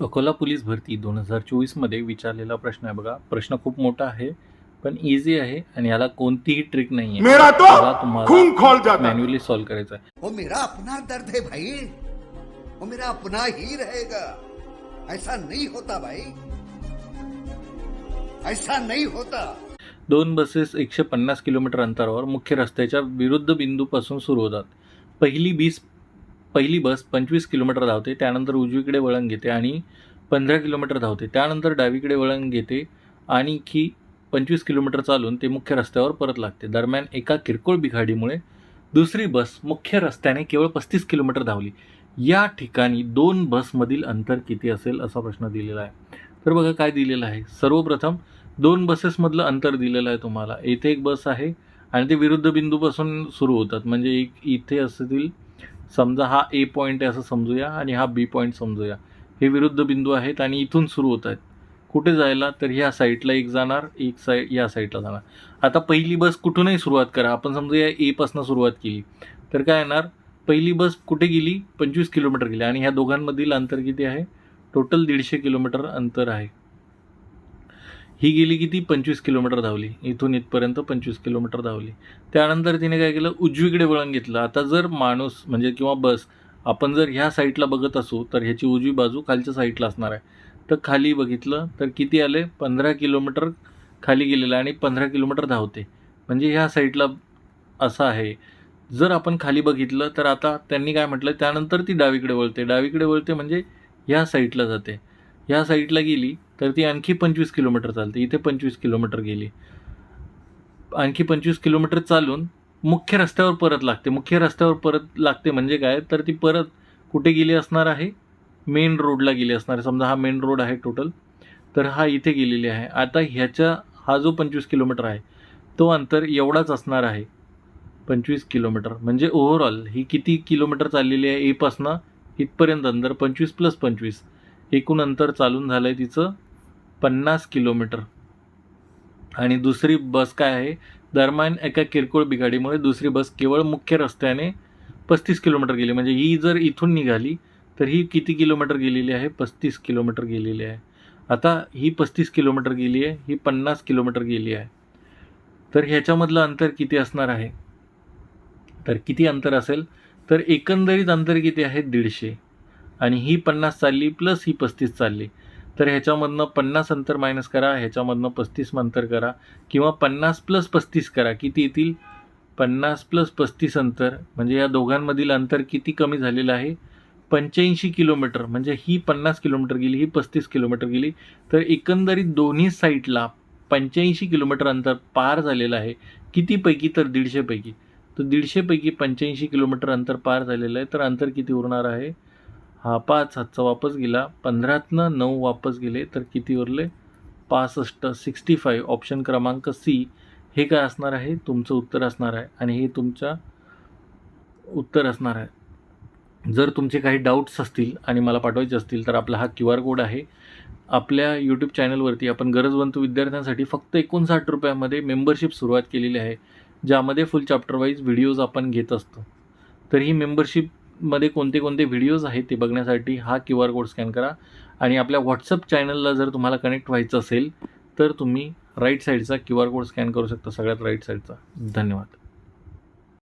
Akola police भरती दोन हजार चोवीसमध्ये विचारलेला प्रश्न आहे. बघा प्रश्न खूप मोठा आहे पण इझी आहे आणि याला कोणतीही ट्रिक नाही आहे मेरा तो त्याला तुम्हाला खून खोल जाता. है। मॅन्युअली सॉल्व्ह करायचं आहे. वो मेरा अपना दर्द है भाई। वो मेरा अपना ही रहेगा। ऐसा नहीं होता भाई। ऐसा नहीं होता। दोन बसेस एकशे पन्नास किलोमीटर अंतरावर मुख्य रस्त्याच्या विरुद्ध बिंदूपासून सुरू होतात. पहिली बीस पहिली बस पंचवीस किलोमीटर धावते त्यानंतर उजवीकडे वळण घेते आणि पंधरा किलोमीटर धावते. त्यानंतर डावीकडे वळण घेते आणि की पंचवीस किलोमीटर चालून ते मुख्य रस्त्यावर परत लागते. दरम्यान एका किरकोळ बिघाडीमुळे दुसरी बस मुख्य रस्त्याने केवळ पस्तीस किलोमीटर धावली. या ठिकाणी दोन बसमधील अंतर किती असेल असा प्रश्न दिलेला आहे. तर बघा काय दिलेलं आहे. सर्वप्रथम दोन बसेसमधलं अंतर दिलेलं आहे तुम्हाला. इथे एक बस आहे आणि ते विरुद्ध बिंदूपासून सुरू होतात. म्हणजे एक इथे असतील समजा हा ए पॉईंट आहे असं समजूया आणि हा बी पॉईंट समजूया. हे विरुद्ध बिंदू आहेत आणि इथून सुरू होत आहेत. कुठे जायला तर ह्या साईडला एक जाणार एक साईड या साईडला जाणार. आता पहिली बस कुठूनही सुरुवात करा. आपण समजूया एपासून सुरुवात केली. तर काय येणार? पहिली बस कुठे गेली? पंचवीस किलोमीटर गेली. आणि ह्या दोघांमधील अंतर किती आहे? टोटल दीडशे किलोमीटर अंतर आहे. ही गेली किती? पंचवीस किलोमीटर धावली. इथून इथपर्यंत पंचवीस किलोमीटर धावली. त्यानंतर तिने काय केलं? उजवीकडे वळण घेतलं. आता जर माणूस म्हणजे किंवा बस आपण जर ह्या साईडला बघत असू तर ह्याची उजवी बाजू खालच्या साईडला असणार आहे. तर खाली बघितलं तर किती आले? पंधरा किलोमीटर खाली गेलेलं आणि पंधरा किलोमीटर धावते. म्हणजे ह्या साईडला असं आहे. जर आपण खाली बघितलं तर आता त्यांनी काय म्हटलं? त्यानंतर ती डावीकडे वळते. डावीकडे वळते म्हणजे ह्या साईडला जाते. ह्या साईडला गेली तर ती आणखी पंचवीस किलोमीटर चालते. इथे पंचवीस किलोमीटर गेली. आणखी पंचवीस किलोमीटर चालून मुख्य रस्त्यावर परत लागते. मुख्य रस्त्यावर परत लागते म्हणजे काय? तर ती परत कुठे गेली असणार आहे? मेन रोडला गेली असणार आहे. समजा हा मेन रोड आहे टोटल. तर हा इथे गेलेली आहे. आता ह्याच्या हा जो पंचवीस किलोमीटर आहे तो अंतर एवढाच असणार आहे. पंचवीस किलोमीटर. म्हणजे ओव्हरऑल ही किती किलोमीटर चाललेली आहे एपासनं इथपर्यंत अंतर पंचवीस प्लस पंचवीस. एकूण अंतर चालून झालं आहे तिचं पन्नास किलोमीटर. आणि दुसरी बस काय आहे? दरम्यान एका किरकोळ बिघाडीमुळे दुसरी बस केवळ मुख्य रस्त्याने पस्तीस किलोमीटर गेली. म्हणजे ही जर इथून निघाली तर ही किती किलोमीटर गेलेली आहे? पस्तीस किलोमीटर गेलेली आहे. आता ही पस्तीस किलोमीटर गेली आहे ही पन्नास किलोमीटर गेली आहे. तर ह्याच्यामधलं अंतर किती असणार आहे? तर किती अंतर असेल? तर एकंदरीत अंतर किती आहे? दीडशे. आणि ही पन्नास चालली प्लस ही पस्तीस चालली. तर ह्याच्यामधनं पन्नास अंतर मायनस करा ह्याच्यामधनं पस्तीस अंतर करा किंवा पन्नास प्लस पस्तीस करा. किती येतील? पन्नास प्लस पस्तीस अंतर म्हणजे या दोघांमधील अंतर किती कमी झालेलं आहे? पंच्याऐंशी किलोमीटर म्हणजे ही पन्नास किलोमीटर गेली ही पस्तीस किलोमीटर गेली. तर एकंदरीत दोन्ही साईडला पंच्याऐंशी किलोमीटर अंतर पार झालेलं आहे. कितीपैकी तर दीडशेपैकी तर दीडशेपैकी पंच्याऐंशी किलोमीटर अंतर पार झालेलं आहे. तर अंतर किती उरणार आहे? हा पाच हातचा वापस गेला. पंधरातनं नऊ वापस गेले. तर किती उरले? पासष्ट. Sixty five. ऑप्शन क्रमांक सी. हे काय असणार आहे? तुमचं उत्तर असणार आहे. आणि हे तुमच्या उत्तर असणार आहे. जर तुमचे काही डाऊट्स असतील आणि मला पाठवायचे असतील तर आपला हा क्यू आर कोड आहे. आपल्या यूट्यूब चॅनलवरती आपण गरजवंत विद्यार्थ्यांसाठी फक्त एकोणसाठ रुपयामध्ये मेंबरशिप सुरुवात केलेली आहे ज्यामध्ये फुल चॅप्टर वाईज व्हिडिओज आपण घेत असतो. तर ही मध्ये कोणते कोणते व्हिडिओज आहेत ते बघण्यासाठी हा क्यू आर कोड स्कॅन करा. आणि आपल्या व्हॉट्सअप चॅनलला जर तुम्हाला कनेक्ट व्हायचं असेल तर तुम्ही राईट साईडचा क्यू आर कोड स्कॅन करू शकता सगळ्यात राईट साईडचा धन्यवाद.